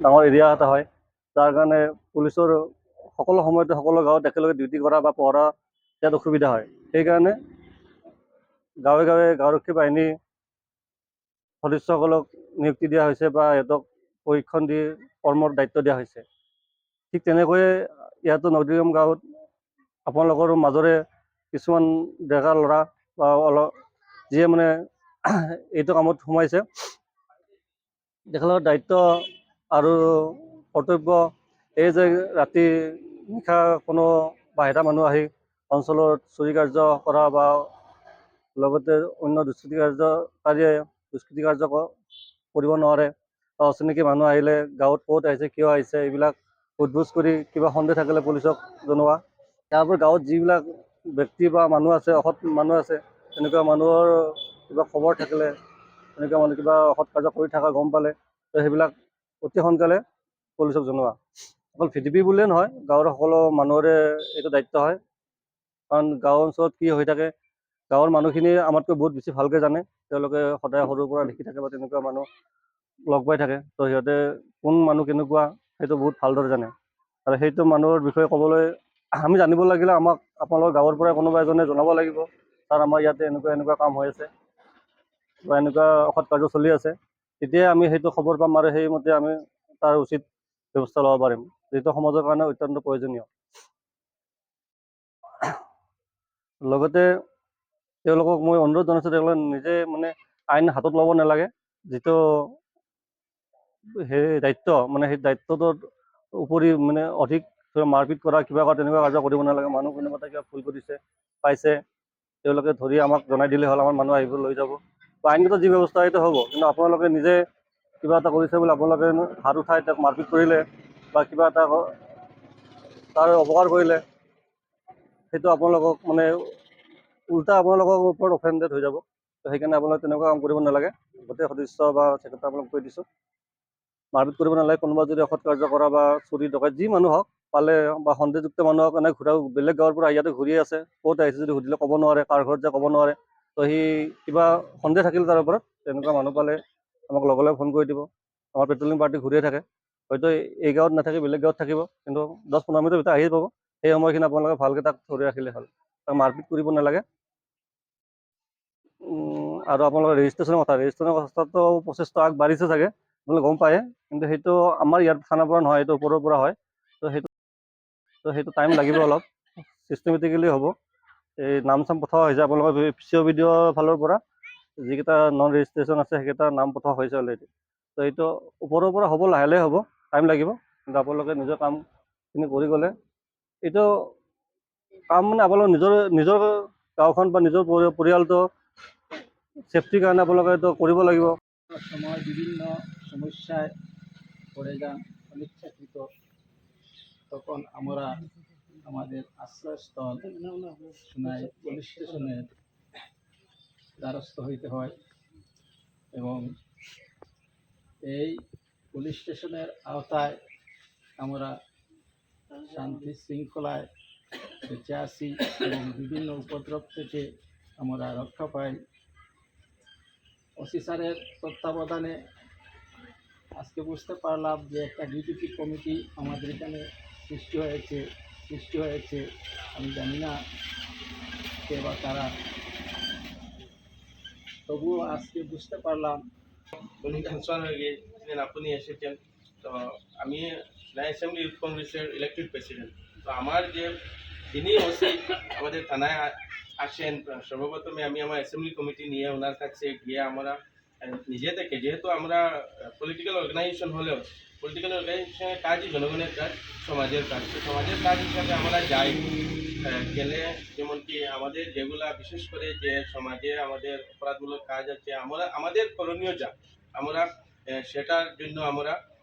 ডাঙৰ এৰিয়া এটা হয়। তাৰ কাৰণে পুলিচৰ সকলো সময়তে সকলো গাঁৱত একেলগে ডিউটি কৰা বা পহৰা ইয়াত অসুবিধা হয়। সেইকাৰণে গাঁৱে গাঁৱে গাঁওৰক্ষী বাহিনী সদস্যসকলক নিযুক্তি দিয়া হৈছে বা সিহঁতক প্ৰশিক্ষণ দি কৰ্মৰ দায়িত্ব দিয়া হৈছে। ঠিক তেনেকৈয়ে ইয়াতো নদীগাম গাঁৱত আপোনালোকৰ মাজৰে কিছুমান ডেকা ল'ৰা বা অলপ যিয়ে মানে এইটো কামত সোমাইছে। তেখেতৰ দায়িত্ব আৰু কৰ্তব্য এই যে ৰাতি নিশা কোনো বাহিৰা মানুহ আহি অঞ্চলত চুৰি কাৰ্য কৰা বা লগতে অন্য দুষ্কৃতি কাৰ্যকাৰীয়ে দুষ্কৃতি কাৰ্য কৰিব নোৱাৰে বা অচিনাকি মানুহ আহিলে গাঁৱত ক'ত আহিছে কিয় আহিছে এইবিলাক সোধ-পোছ কৰি কিবা সন্দেহ থাকিলে পুলিচক জনোৱা। তাৰ উপৰি গাঁৱত যিবিলাক ব্যক্তি বা মানুহ আছে অসৎ মানুহ আছে তেনেকুৱা মানুহৰ কিবা খবৰ থাকিলে তেনেকুৱা মানুহ কিবা অসৎ কাৰ্য কৰি থকা গম পালে তো সেইবিলাক অতি সোনকালে পুলিচক জনোৱা। অকল ভি ডি পি বুলিয়ে নহয় গাঁৱৰ সকলো মানুহৰে এইটো দায়িত্ব হয়। কাৰণ গাঁও অঞ্চলত কি হৈ থাকে গাঁৱৰ মানুহখিনি আমাতকৈ বহুত বেছি ভালকৈ জানে তেওঁলোকে সদায় সৰুৰ পৰা দেখি থাকে বা তেনেকুৱা মানুহ লগ পাই থাকে তো সিহঁতে কোন মানুহ কেনেকুৱা সেইটো বহুত ভালদৰে জানে। আৰু সেইটো মানুহৰ বিষয়ে ক'বলৈ আমি জানিব লাগিলে আমাক আপোনালোকৰ গাঁৱৰ পৰাই কোনোবা এজনে জনাব লাগিব ছাৰ আমাৰ ইয়াতে এনেকুৱা এনেকুৱা কাম হৈ আছে বা এনেকুৱা অসৎ কাৰ্য চলি আছে। তেতিয়াই আমি সেইটো খবৰ পাম আৰু সেইমতে আমি তাৰ উচিত ব্যৱস্থা ল'ব পাৰিম। যিটো সমাজৰ কাৰণে অত্যন্ত প্ৰয়োজনীয়। লগতে তেওঁলোকক মই অনুৰোধ জনাইছোঁ তেওঁলোকে নিজে মানে আইন হাতত ল'ব নালাগে। যিটো সেই দায়িত্ব মানে সেই দায়িত্বটোৰ উপৰি মানে অধিক মাৰপিট কৰা কিবা কৰা তেনেকুৱা কাৰ্য কৰিব নালাগে। মানুহ কোনোবা কিবা ভুল কৰিছে, পাইছে, তেওঁলোকে ধৰি আমাক জনাই দিলে হ'ল, আমাৰ মানুহ আহিব, লৈ যাব। বা আইনগত যি ব্যৱস্থা সেইটো হ'ব, কিন্তু আপোনালোকে নিজে কিবা এটা কৰিছে বুলি আপোনালোকে হাত উঠাই তেওঁক মাৰপিট কৰিলে বা কিবা এটা তাৰ অপকাৰ কৰিলে, সেইটো আপোনালোকক মানে উল্টা আপোনালোকৰ ওপৰত অফেণ্ডেড হৈ যাব। তো সেইকাৰণে আপোনালোকে তেনেকুৱা কাম কৰিব নালাগে। গোটেই সদস্য বা চেক্ৰেটাৰী আপোনালোক কৈ দিছোঁ। মাৰপিট কৰিব নালাগে। কোনোবা যদি অসৎ কাৰ্য কৰা বা চুৰি ডকাইত যি মানুহ হওক পালে বা সন্দেহযুক্ত মানুহক এনে ঘূৰা বেলেগ গাঁৱৰ পৰা ইয়াতে ঘূৰি আছে, ক'ত আহিছে যদি সুধিলে ক'ব নোৱাৰে, কাৰ ঘৰত যায় ক'ব নোৱাৰে। তো সি কিবা সন্দেহ থাকিল তাৰ ওপৰত, তেনেকুৱা মানুহ পালে আমাক লগে লগে ফোন কৰি দিব। আমাৰ পেট্ৰলিং পাৰ্টি ঘূৰিয়ে থাকে। হয়তো এই গাঁৱত নাথাকি, বেলেগ গাঁৱত থাকিব, কিন্তু দহ পোন্ধৰ মিনিটৰ ভিতৰত আহি পাব। সেই সময়খিনি আপোনালোকে ভালকৈ তাক ধৰি ৰাখিলে হ'ল। তাক মাৰপিট কৰিব নালাগে। আৰু আপোনালোকৰ ৰেজিষ্ট্ৰেশ্যনৰ কথা ৰেজিষ্ট্ৰেশ্যনৰ কথাটো প্ৰচেছটো আগবাঢ়িছে চাগে, আপোনালোকে গম পায়ে। কিন্তু সেইটো আমাৰ ইয়াৰ থানাৰ পৰা নহয়, এইটো ওপৰৰ পৰা হয়। তো সেইটো তো সেইটো টাইম লাগিব অলপ। ছিষ্টেমেটিকেলি হ'ব। এই নাম চাম পঠোৱা হৈছে আপোনালোকৰ চি অ' ভিডিঅ'ৰ ফালৰ পৰা। যিকেইটা নন ৰেজিষ্ট্ৰেশ্যন আছে, সেইকেইটা নাম পঠোৱা হৈছে অলৰেডি তো এইটো ওপৰৰ পৰা হ'ব লাহে লাহে হ'ব। টাইম লাগিব। কিন্তু আপোনালোকে নিজৰ কামখিনি কৰি গ'লে। এইটো কাম মানে আপোনালোকৰ নিজৰ নিজৰ গাঁওখন বা নিজৰ পৰি- পৰিয়ালটো সেফটির কারণে আপনাকে তো কৰিব লাগিব। সময় বিভিন্ন সমস্যায় পড়ে যান অনিচ্ছাকৃত। তখন আমরা আমাদের আশ্রয়স্থল সোনাই পুলিশ স্টেশনের দ্বারস্থ হইতে হয় এবং এই পুলিশ স্টেশনের আওতায় আমরা শান্তি শৃঙ্খলায় বেঁচে আসি এবং বিভিন্ন উপদ্রব থেকে আমরা রক্ষা পাই। অফিসারের তত্ত্বাবধানে আজকে বুঝতে পারলাম যে একটা ডিউটি কমিটি আমাদের এখানে সৃষ্টি হয়েছে সৃষ্টি হয়েছে, আমি জানি না কে বা তারা তবুও আজকে বুঝতে পারলাম। উনি ট্রান্সফার হয়ে আপনি এসেছেন, তো আমি অ্যাসেম্বলি ইউথ কংগ্রেসের ইলেক্টেড প্রেসিডেন্ট তো আমার যে যিনি ওসি, আমাদের থানায় আসেন, সর্বপ্রথমে আমি আমার অ্যাসেম্বলি কমিটি নিয়ে ওনার কাছে গিয়ে আমরা নিজে থেকে, যেহেতু আমরা পলিটিক্যাল অর্গানাইজেশন হলেও পলিটিক্যাল অর্গানাইজেশনের কাজই জনগণের কাজ, সমাজের কাজ। সমাজের কাজ হিসাবে আমরা যাই। গেলে যেমন কি আমাদের যেগুলা বিশেষ করে যে সমাজে আমাদের অপরাধমূলক কাজ আছে, আমরা, আমাদের করণীয় যা, আমরা সেটার জন্য আমরা